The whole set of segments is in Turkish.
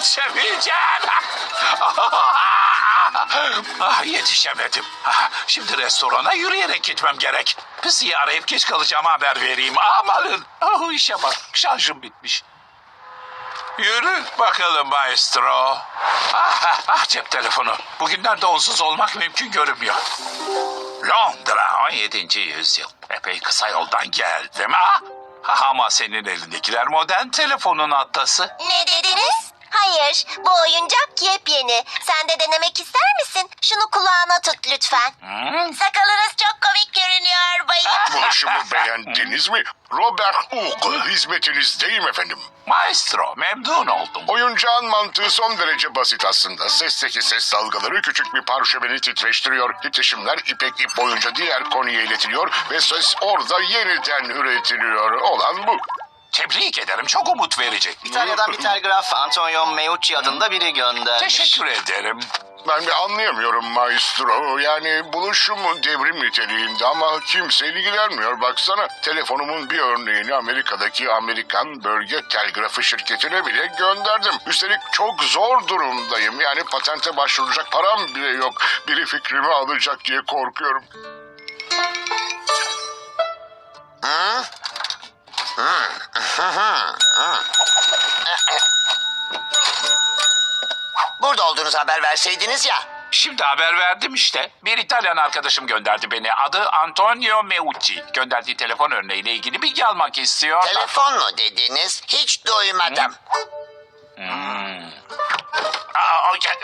yetişemeyeceğim. Ah, yetişemedim. Ah, Şimdi restorana yürüyerek gitmem gerek. Pisiyi arayıp geç kalacağım haber vereyim. Amanın. Oh, işe bak. Şarjım bitmiş. Yürü bakalım maestro. Ah, ah, ah cep telefonu. Bugünlerde onsuz olmak mümkün görünmüyor. Londra 17. yüzyıl. Epey kısa yoldan geldim. Ah, ama senin elindekiler modern telefonun atası. Ne dediniz? Hayır, bu oyuncak yepyeni. Sen de denemek ister misin? Şunu kulağına tut lütfen. Hmm? Sakalınız çok komik görünüyor bayım. Buluşumu beğendiniz mi? Robert Hooke hizmetinizdeyim efendim. Maestro memnun oldum. Oyuncağın mantığı son derece basit aslında. Sesteki ses dalgaları küçük bir parşömeni titreştiriyor. Titreşimler ipek ip boyunca diğer konuya iletiliyor ve ses orada yeniden üretiliyor. Olan bu. Tebrik ederim çok umut verici. İtalya'dan bir telgraf Antonio Meucci adında biri göndermiş. Teşekkür ederim. Ben bir anlayamıyorum maestro. Yani buluşum devrim niteliğinde ama kimse ilgilenmiyor. Baksana telefonumun bir örneğini Amerika'daki Amerikan Bölge Telgrafı şirketine bile gönderdim. Üstelik çok zor durumdayım. Yani patente başvuracak param bile yok. Biri fikrimi alacak diye korkuyorum. Burada olduğunuzu haber verseydiniz ya. Şimdi haber verdim işte. Bir İtalyan arkadaşım gönderdi beni. Adı Antonio Meucci. Gönderdiği telefon örneğiyle ilgili bilgi almak istiyor. Telefon mu dediniz? Hiç duymadım. Aa, o gel-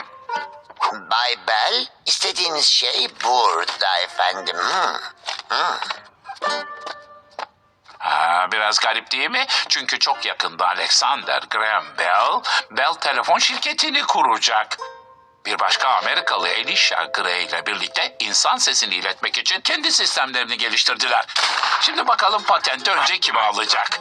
Bay Bell, istediğiniz şey burada efendim. Hmm. Biraz garip değil mi? Çünkü çok yakında Alexander Graham Bell, Bell telefon şirketini kuracak. Bir başka Amerikalı Elisha Gray ile birlikte insan sesini iletmek için kendi sistemlerini geliştirdiler. Şimdi bakalım patenti önce kim alacak?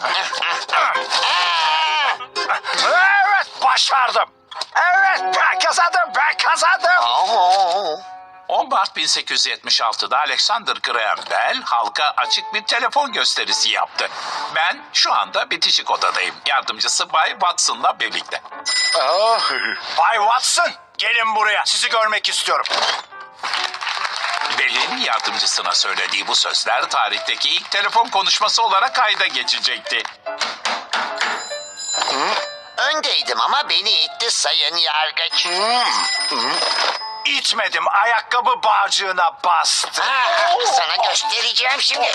evet, başardım. Evet, ben kazandım, ben kazandım. Oo. 10 Mart 1876'da Alexander Graham Bell halka açık bir telefon gösterisi yaptı. Ben şu anda bitişik odadayım. Yardımcısı Bay Watson'la birlikte. Ah, Bay Watson, gelin buraya. Sizi görmek istiyorum. Bell'in yardımcısına söylediği bu sözler tarihteki ilk telefon konuşması olarak kayda geçecekti. Öndeydim ama beni itti sayın yargıç. İtmedim, ayakkabı bağcığına bastı. Ha, sana göstereceğim şimdi.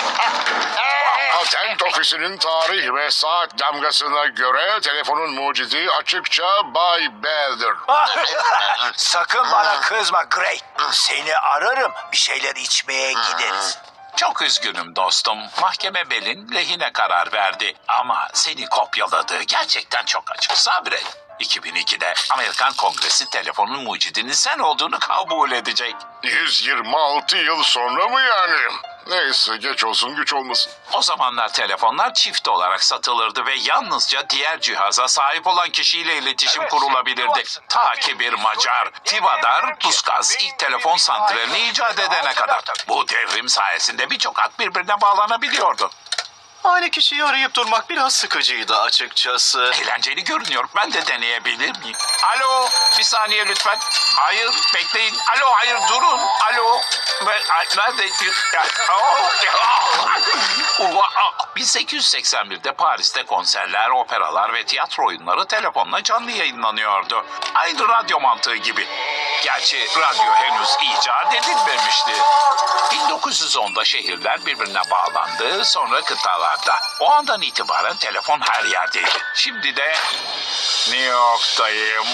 Patent ofisinin tarih ve saat damgasına göre telefonun mucidi açıkça Bay Bell'dir. Sakın bana kızma Gray. Seni ararım, bir şeyler içmeye gideriz. Çok üzgünüm dostum. Mahkeme Bell'in lehine karar verdi. Ama seni kopyaladığı gerçekten çok açık. Sabret. 2002'de Amerikan Kongresi telefonun mucidinin sen olduğunu kabul edecek. 126 yıl sonra mı yani? Neyse geç olsun güç olmasın. O zamanlar telefonlar çift olarak satılırdı ve yalnızca diğer cihaza sahip olan kişiyle iletişim kurulabilirdi. Ta ki bir Macar, Tivadar Puskas ilk telefon santralini icat edene kadar. Bu devrim sayesinde birçok hat birbirine bağlanabiliyordu. Aynı kişiyi arayıp durmak biraz sıkıcıydı açıkçası. Eğlenceli görünüyor. Ben de deneyebilir miyim? Alo, bir saniye lütfen. Hayır, bekleyin. Alo, hayır, durun. Alo. Nerede? Oh, ya. Ua, ah. 1881'de Paris'te konserler, operalar ve tiyatro oyunları telefonla canlı yayınlanıyordu. Aynı radyo mantığı gibi. Gerçi radyo henüz icat edilmemişti. 1910'da şehirler birbirine bağlandı, sonra kıtalarda. O andan itibaren telefon her yerdeydi. Şimdi de New York'tayım.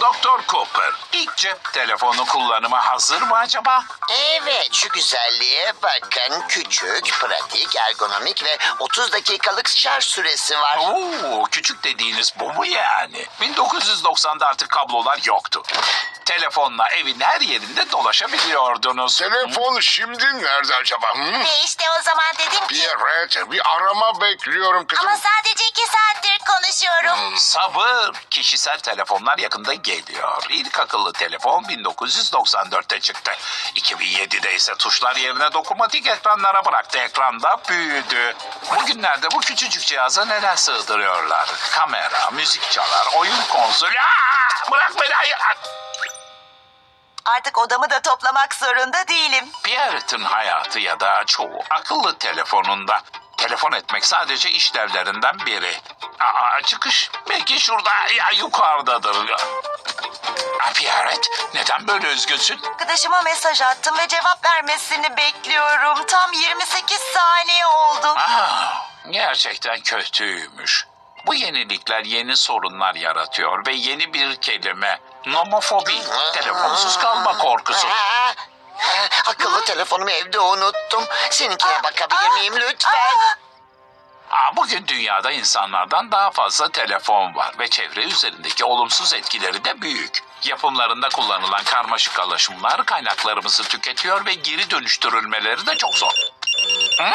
Doktor Cooper, ilk cep telefonu kullanıma hazır mı acaba? Evet şu güzelliğe bakın. Küçük, pratik, ergonomik ve 30 dakikalık şarj süresi var. Oo, küçük dediğiniz bu mu yani? 1990'da artık kablolar yoktu. Telefonla evin her yerinde dolaşabiliyordunuz. Telefon şimdi nerede acaba? Hı? Ve işte o zaman dedim Bir ki... evet, bir arama bekliyorum kızım. Ama sadece iki konuşuyorum. Sabır. Kişisel telefonlar yakında geliyor. İlk akıllı telefon 1994'te çıktı. 2007'de ise tuşlar yerine dokunmatik ekranlara bıraktı. Ekranda büyüdü. Bugünlerde bu küçücük cihaza neler sığdırıyorlar? Kamera, müzik çalar, oyun konsolu. Aa, bırak beni hayır. Artık odamı da toplamak zorunda değilim. Pierrett'in hayatı ya da çoğu akıllı telefonunda. Telefon etmek sadece işlevlerinden biri. Aa, çıkış belki şurada ya yukarıdadır. Aa, Pierrette neden böyle üzgünsün? Arkadaşıma mesaj attım ve cevap vermesini bekliyorum. Tam 28 saniye oldu. Aa, gerçekten kötüymüş. Bu yenilikler yeni sorunlar yaratıyor ve yeni bir kelime. Nomofobi, telefonsuz kalma korkusu. Akıllı telefonumu evde unuttum. Seninkine bakabilir miyim lütfen? Aa, bugün dünyada insanlardan daha fazla telefon var ve çevre üzerindeki olumsuz etkileri de büyük. Yapımlarında kullanılan karmaşık alaşımlar kaynaklarımızı tüketiyor ve geri dönüştürülmeleri de çok zor. Hı?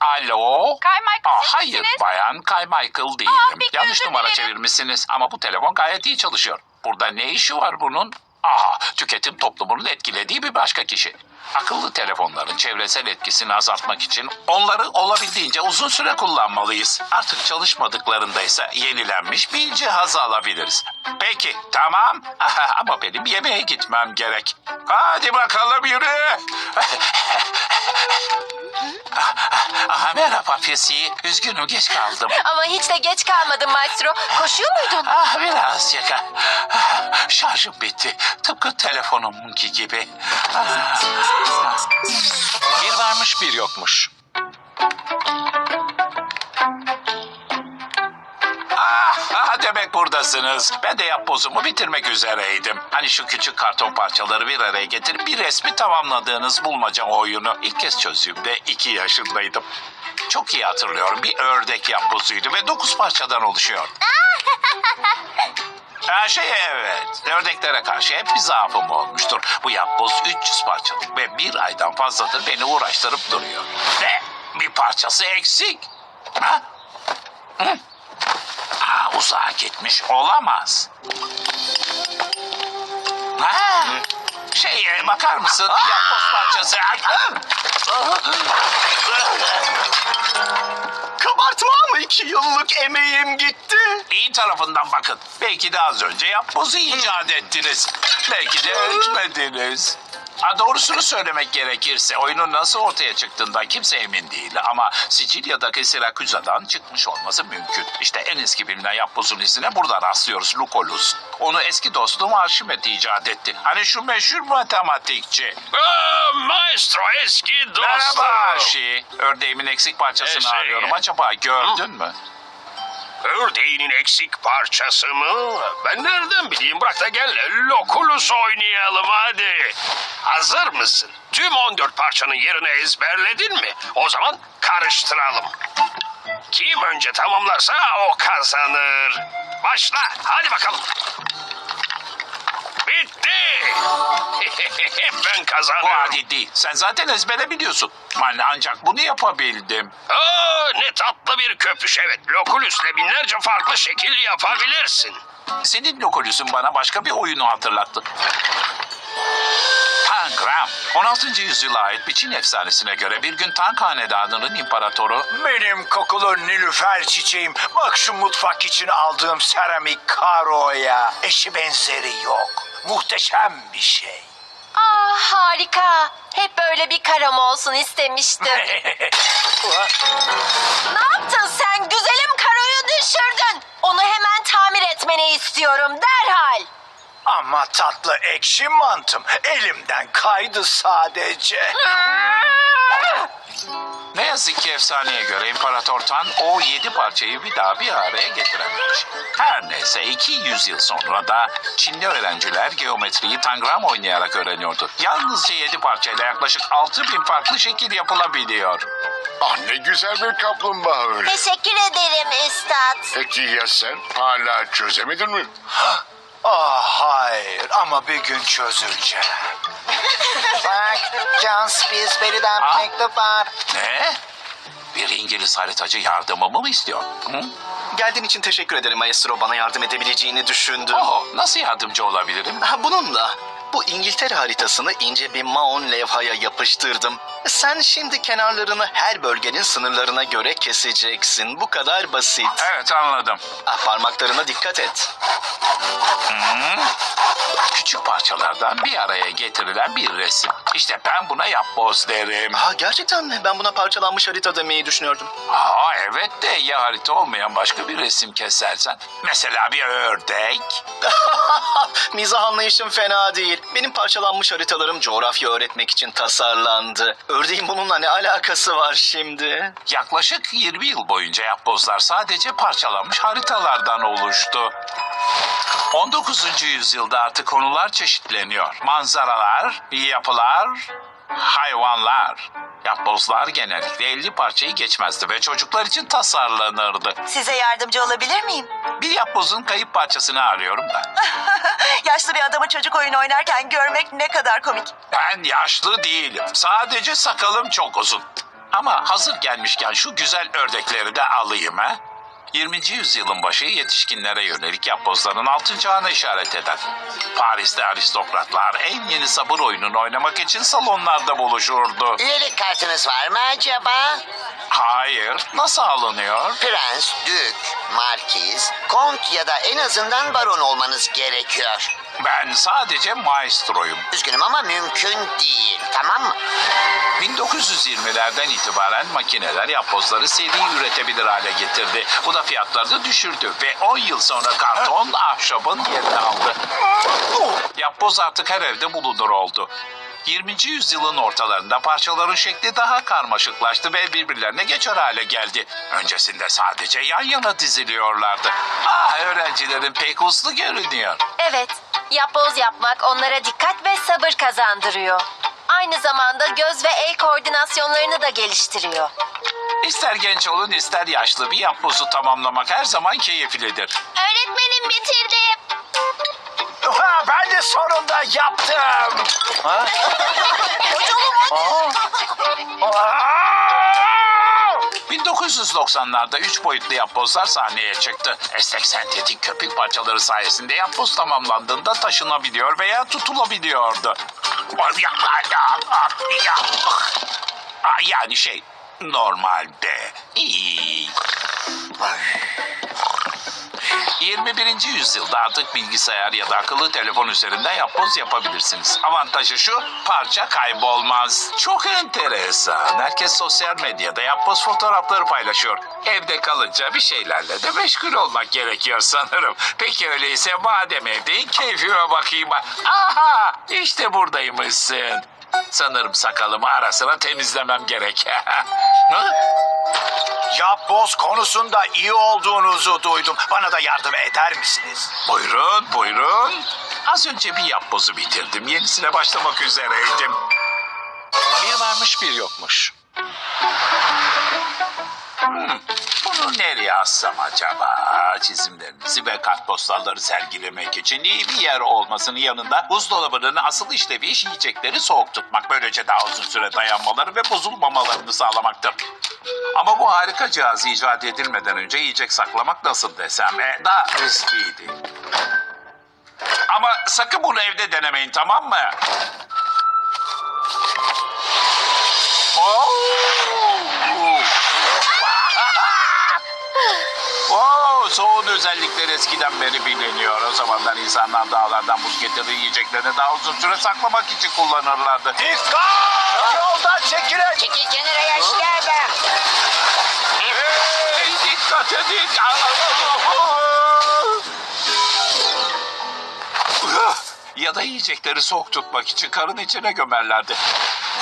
Alo? Aa, siz hayır misiniz? bayan Carmichael değilim. Aa, Yanlış özür numara dilerim. çevirmişsiniz ama bu telefon gayet iyi çalışıyor. Burada ne işi var bunun? Aa, tüketim toplumunun etkilediği bir başka kişi. Akıllı telefonların çevresel etkisini azaltmak için onları olabildiğince uzun süre kullanmalıyız. Artık çalışmadıklarında ise yenilenmiş bir cihaz alabiliriz. Peki, tamam. Ama benim yemeğe gitmem gerek. Hadi bakalım yürü. Aha, merhaba Fesi. Üzgünüm geç kaldım. Ama hiç de geç kalmadın maestro. Koşuyor muydun? Ah biraz yaka. Ah, Şarjım bitti. Tıpkı telefonumunki gibi. Ah. Bir varmış bir yokmuş. Buradasınız. Ben de yapbozumu bitirmek üzereydim. Hani şu küçük karton parçaları bir araya getirip bir resmi tamamladığınız bulmaca oyunu ilk kez çözdüğümde iki yaşındaydım. Çok iyi hatırlıyorum. Bir ördek yapbozuydu ve dokuz parçadan oluşuyor. Her şey evet. Ördeklere karşı hep bir zaafım olmuştur. Bu yapboz 300 parçalık ve bir aydan fazladır beni uğraştırıp duruyor. Ne? Bir parçası eksik. Ha? Hı? Uzağa gitmiş olamaz. Ha? Şey e, bakar mısın? Yapboz parçası. Kabartma mı iki yıllık emeğim gitti? İyi tarafından bakın. Belki de az önce yapbozu icat ettiniz. Belki de etmediniz. Ha, doğrusunu söylemek gerekirse oyunun nasıl ortaya çıktığından kimse emin değil. Ama Sicilya'daki Siraküza'dan çıkmış olması mümkün. İşte en eski bilinen yapbozun izine burada rastlıyoruz Lucullus. Onu eski dostum Arşimet icat etti. Hani şu meşhur matematikçi. maestro eski dostum. Merhaba Arşi. Ördeğimin eksik parçasını Şey- arıyorum. Acaba gördün mü? Ördeğinin eksik parçası mı? Ben nereden bileyim? Bırak da gel Lokulus oynayalım hadi. Hazır mısın? Tüm 14 parçanın yerini ezberledin mi? O zaman karıştıralım. Kim önce tamamlarsa o kazanır. Başla. Hadi bakalım. Bitti. ben Bu kazanıyorum. adil değil. Sen zaten ezbere biliyorsun. Ben ancak bunu yapabildim. Aa, ne tatlı bir köpüş evet. Lokulus'le binlerce farklı şekil yapabilirsin. Senin Lokulus'un bana başka bir oyunu hatırlattı. Tangram. 16. yüzyıla ait bir Çin efsanesine göre bir gün Tang Hanedanı'nın imparatoru Benim kokulu nilüfer çiçeğim. Bak şu mutfak için aldığım seramik karoya. Eşi benzeri yok. Muhteşem bir şey. Ah harika. Hep böyle bir karam olsun istemiştim. ne yaptın sen? Güzelim karoyu düşürdün. Onu hemen tamir etmeni istiyorum derhal. Ama tatlı ekşi mantım elimden kaydı sadece. ne yazık ki efsaneye göre İmparator Tan o yedi parçayı bir daha bir araya getirememiş. Her neyse iki yüzyıl sonra da Çinli öğrenciler geometriyi tangram oynayarak öğreniyordu. Yalnızca yedi parçayla yaklaşık altı bin farklı şekil yapılabiliyor. Ah ne güzel bir kaplumbağa öyle. Teşekkür ederim üstad. Peki ya sen? Hala çözemedin mi? Ah hayır ama bir gün çözüleceğim. Bak, John Spilsbury'den Ah. bir mektup var. Ne? Bir Bir İngiliz haritacı yardımımı mı istiyor? Hı? Geldiğin için teşekkür ederim maestro. Bana yardım edebileceğini düşündüm. Oh, nasıl yardımcı olabilirim? Ha, bununla bu İngiltere haritasını ince bir maon levhaya yapıştırdım. Sen şimdi kenarlarını her bölgenin sınırlarına göre keseceksin. Bu kadar basit. Evet anladım. Ah, parmaklarına dikkat et. Küçük parçalardan bir araya getirilen bir resim. İşte ben buna yapboz derim. Ha, gerçekten mi? Ben buna parçalanmış harita demeyi düşünüyordum. Aa evet de ya harita olmayan başka bir resim kesersen. Mesela bir ördek. Mizah anlayışım fena değil. Benim parçalanmış haritalarım coğrafya öğretmek için tasarlandı. Ördeğin bununla ne alakası var şimdi? Yaklaşık 20 yıl boyunca yapbozlar sadece parçalanmış haritalardan oluştu. 19. yüzyılda artık konular çeşitleniyor. Manzaralar, yapılar, hayvanlar. Yapbozlar genellikle 50 parçayı geçmezdi ve çocuklar için tasarlanırdı. Size yardımcı olabilir miyim? Bir yapbozun kayıp parçasını arıyorum da. Yaşlı bir adamı çocuk oyunu oynarken görmek ne kadar komik. Ben yaşlı değilim. Sadece sakalım çok uzun. Ama hazır gelmişken şu güzel ördekleri de alayım ha. 20. yüzyılın başı yetişkinlere yönelik yapbozların altın çağına işaret eder. Paris'te aristokratlar en yeni sabır oyununu oynamak için salonlarda buluşurdu. Üyelik kartınız var mı acaba? Hayır, nasıl alınıyor? Prens, dük, markiz, kont ya da en azından baron olmanız gerekiyor. Ben sadece maestroyum. Üzgünüm ama mümkün değil. Tamam mı? 1920'lerden itibaren makineler yapbozları seri üretebilir hale getirdi. Bu da fiyatlarını düşürdü ve 10 yıl sonra karton ahşabın yerini aldı. Yapboz artık her evde bulunur oldu. 20. yüzyılın ortalarında parçaların şekli daha karmaşıklaştı ve birbirlerine geçer hale geldi. Öncesinde sadece yan yana diziliyorlardı. Ah öğrencilerin pek uslu görünüyor. Evet, yapboz yapmak onlara dikkat ve sabır kazandırıyor. Aynı zamanda göz ve el koordinasyonlarını da geliştiriyor. İster genç olun ister yaşlı bir yapbozu tamamlamak her zaman keyiflidir. Öğretmenim bitirdim. Ha, ben de sonunda yaptım. Ha? Aa! 1990'larda 3 boyutlu yapbozlar sahneye çıktı. Esnek sentetik köpük parçaları sayesinde yapboz tamamlandığında taşınabiliyor veya tutulabiliyordu. Yani şey normalde. İyi. 21. yüzyılda artık bilgisayar ya da akıllı telefon üzerinden yapboz yapabilirsiniz. Avantajı şu, parça kaybolmaz. Çok enteresan. Herkes sosyal medyada yapboz fotoğrafları paylaşıyor. Evde kalınca bir şeylerle de meşgul olmak gerekiyor sanırım. Peki öyleyse madem evdeyim keyfime bakayım. Aha işte buradaymışsın. Sanırım sakalımı ara sıra temizlemem gerek. Yapboz konusunda iyi olduğunuzu duydum. Bana da yardım eder misiniz? Buyurun, buyurun. Az önce bir yapbozu bitirdim. Yenisine başlamak üzereydim. Bir varmış bir yokmuş. Hmm, bunu nereye assam acaba? Çizimlerimizi ve kartpostalları sergilemek için iyi bir yer olmasının yanında buzdolabının asıl işlevi iş yiyecekleri soğuk tutmak. Böylece daha uzun süre dayanmaları ve bozulmamalarını sağlamaktır. Ama bu harika cihaz icat edilmeden önce yiyecek saklamak nasıl desem e, daha riskliydi. Ama sakın bunu evde denemeyin tamam mı? Oo! Oo, soğuğun özellikleri eskiden beri biliniyor. O zamanlar insanlar dağlardan buz getirdiği yiyeceklerini daha uzun süre saklamak için kullanırlardı. Dikkat! Yoldan çekilin! Çekil kenara yaşlı adam. Hey, dikkat edin. Ya da yiyecekleri soğuk tutmak için karın içine gömerlerdi.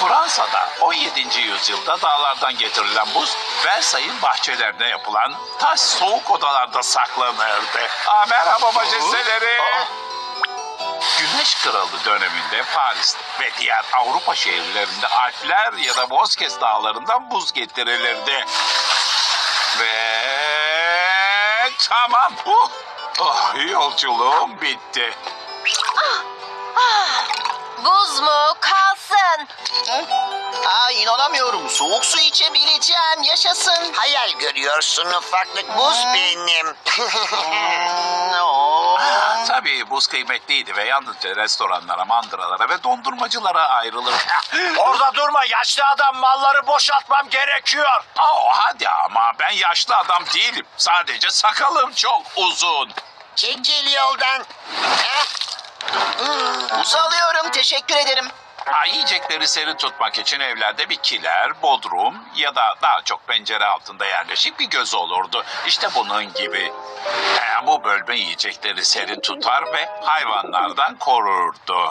Fransa'da 17. yüzyılda dağlardan getirilen buz Versailles'in bahçelerine yapılan taş soğuk odalarda saklanırdı. Aa, merhaba majesteleri. Güneş Kralı döneminde Paris ve diğer Avrupa şehirlerinde Alpler ya da Vosges dağlarından buz getirilirdi. Ve tamam. Uh, oh, yolculuğum bitti. Buz mu? Hı? Aa inanamıyorum. Soğuk su içebileceğim. Yaşasın. Hayal görüyorsun ufaklık buz benim. Oo. Tabii buz kıymetliydi ve yalnızca restoranlara, mandıralara ve dondurmacılara ayrılır. Orada durma yaşlı adam malları boşaltmam gerekiyor. Oh, hadi ama ben yaşlı adam değilim. Sadece sakalım çok uzun. Çekil yoldan. Eh, Buz alıyorum. Teşekkür ederim. Ha, yiyecekleri serin tutmak için evlerde bir kiler, bodrum ya da daha çok pencere altında yerleşik bir göz olurdu. İşte bunun gibi. Ee, bu bölme yiyecekleri serin tutar ve hayvanlardan korurdu.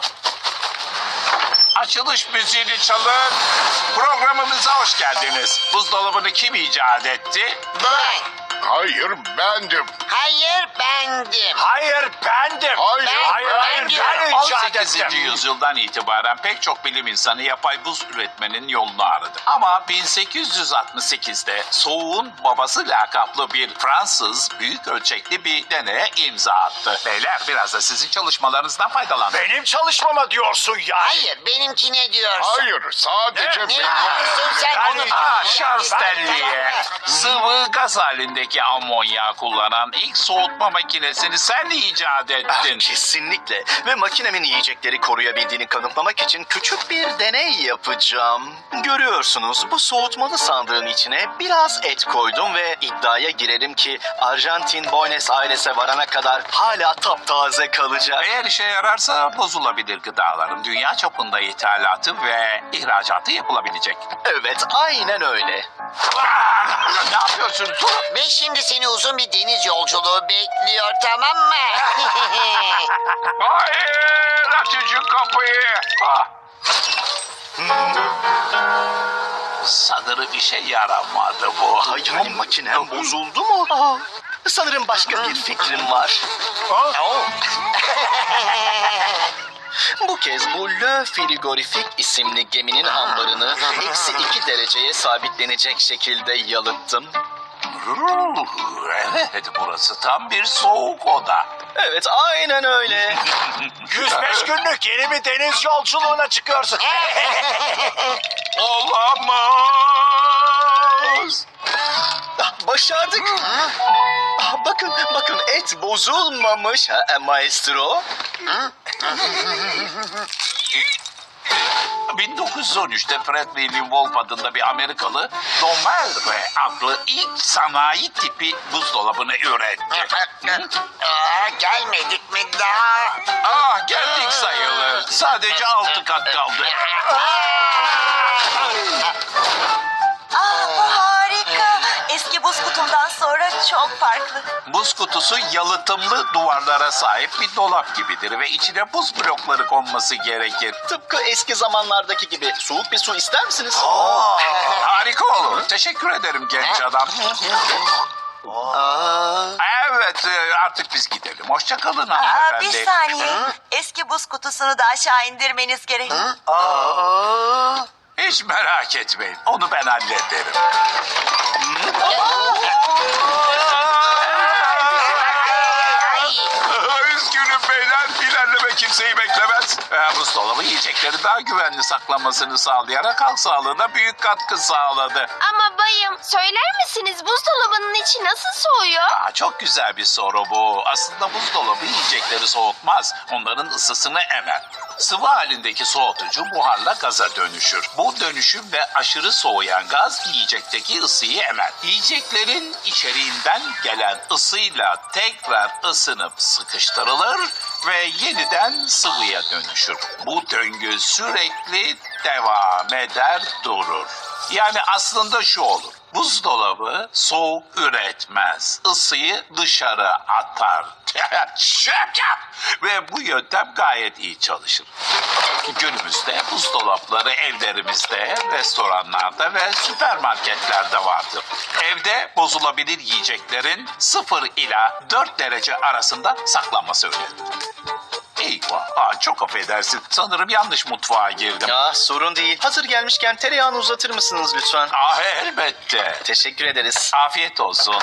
Açılış müziğini çalın. Programımıza hoş geldiniz. Buzdolabını kim icat etti? ben. Hayır bendim. Hayır bendim. Hayır bendim. Hayır, hayır, hayır bendim. ben icat 18. ettim. yüzyıldan itibaren pek çok bilim insanı yapay buz üretmenin yolunu aradı. Ama 1868'de soğuğun babası lakaplı bir Fransız büyük ölçekli bir deneye imza attı. Beyler biraz da sizin çalışmalarınızdan faydalanın. Benim çalışmama diyorsun ya. Hayır benimki ne diyorsun? Hayır sadece Ne benim. diyorsun sen? Yani- Onu Aa, Charles Stanley'e sıvı gaz halindeki amonya kullanan ilk soğutma makinesini sen icat Ah, ettin. kesinlikle. Ve makinemin yiyecekleri koruyabildiğini kanıtlamak için küçük bir deney yapacağım. Görüyorsunuz bu soğutmalı sandığın içine biraz et koydum ve iddiaya girerim ki Arjantin Buenos Aires'e varana kadar hala taptaze kalacak. Eğer işe yararsa bozulabilir gıdaların dünya çapında ithalatı ve ihracatı yapılabilecek. Evet aynen öyle. Aa, ne yapıyorsun? Dur. Ve şimdi seni uzun bir deniz yolculuğu bekliyor tamam mı? Hayır açın kapıyı. Ah. Sanırım işe yaramadı bu. Hayır makinem bozuldu mu? Aa, sanırım başka bir fikrim var. Bu kez bu Le Frigorifik isimli geminin ambarını eksi iki dereceye sabitlenecek şekilde yalıttım. Evet burası tam bir soğuk oda. Evet aynen öyle. 105 günlük yeni bir deniz yolculuğuna çıkıyorsun. Olamaz. Ah, Başardık. Ah, bakın bakın et bozulmamış ha, e, maestro. 1913'te Fred William Wolf adında bir Amerikalı Domelre adlı ilk sanayi tipi buzdolabını üretti. Aa, gelmedik mi daha? Ah geldik sayılır. Sadece altı kat kaldı. buz kutumdan sonra çok farklı. Buz kutusu yalıtımlı duvarlara sahip bir dolap gibidir ve içine buz blokları konması gerekir. Tıpkı eski zamanlardaki gibi soğuk bir su ister misiniz? Harika olur. Teşekkür ederim genç adam. Evet e, artık biz gidelim. Hoşçakalın Aa, hanımefendi. bir saniye. Eski buz kutusunu da aşağı indirmeniz gerek. Hiç merak etmeyin. Onu ben hallederim. Üzgünüm beyler. İlerleme kimseyi beklemez. Ee, buzdolabı yiyecekleri daha güvenli saklamasını sağlayarak halk sağlığına büyük katkı sağladı. Ama bayım söyler misiniz buzdolabının içi nasıl soğuyor? Aa, çok güzel bir soru bu. Aslında buzdolabı yiyecekleri soğutmaz. Onların ısısını emer. Sıvı halindeki soğutucu buharla gaza dönüşür. Bu dönüşümle aşırı soğuyan gaz yiyecekteki ısıyı emer. Yiyeceklerin içeriğinden gelen ısıyla tekrar ısınıp sıkıştırılır ve yeniden sıvıya dönüşür. Bu döngü sürekli devam eder durur. Yani aslında şu olur. Buzdolabı soğuk üretmez. Isıyı dışarı atar. Şaka! Ve bu yöntem gayet iyi çalışır. Günümüzde buzdolapları evlerimizde, restoranlarda ve süpermarketlerde vardır. Evde bozulabilir yiyeceklerin 0 ila 4 derece arasında saklanması önerilir. Eyvah, aa, çok affedersin. Sanırım yanlış mutfağa girdim. Ah sorun değil. Hazır gelmişken tereyağını uzatır mısınız lütfen? Ah elbette. Teşekkür ederiz. Afiyet olsun.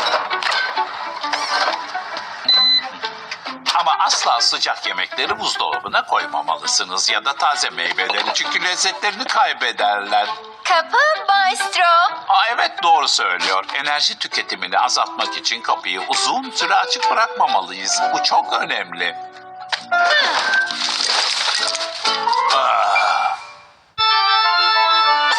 Ama asla sıcak yemekleri buzdolabına koymamalısınız ya da taze meyveleri çünkü lezzetlerini kaybederler. Kapı Maestro. Aa, evet doğru söylüyor. Enerji tüketimini azaltmak için kapıyı uzun süre açık bırakmamalıyız. Bu çok önemli. 哼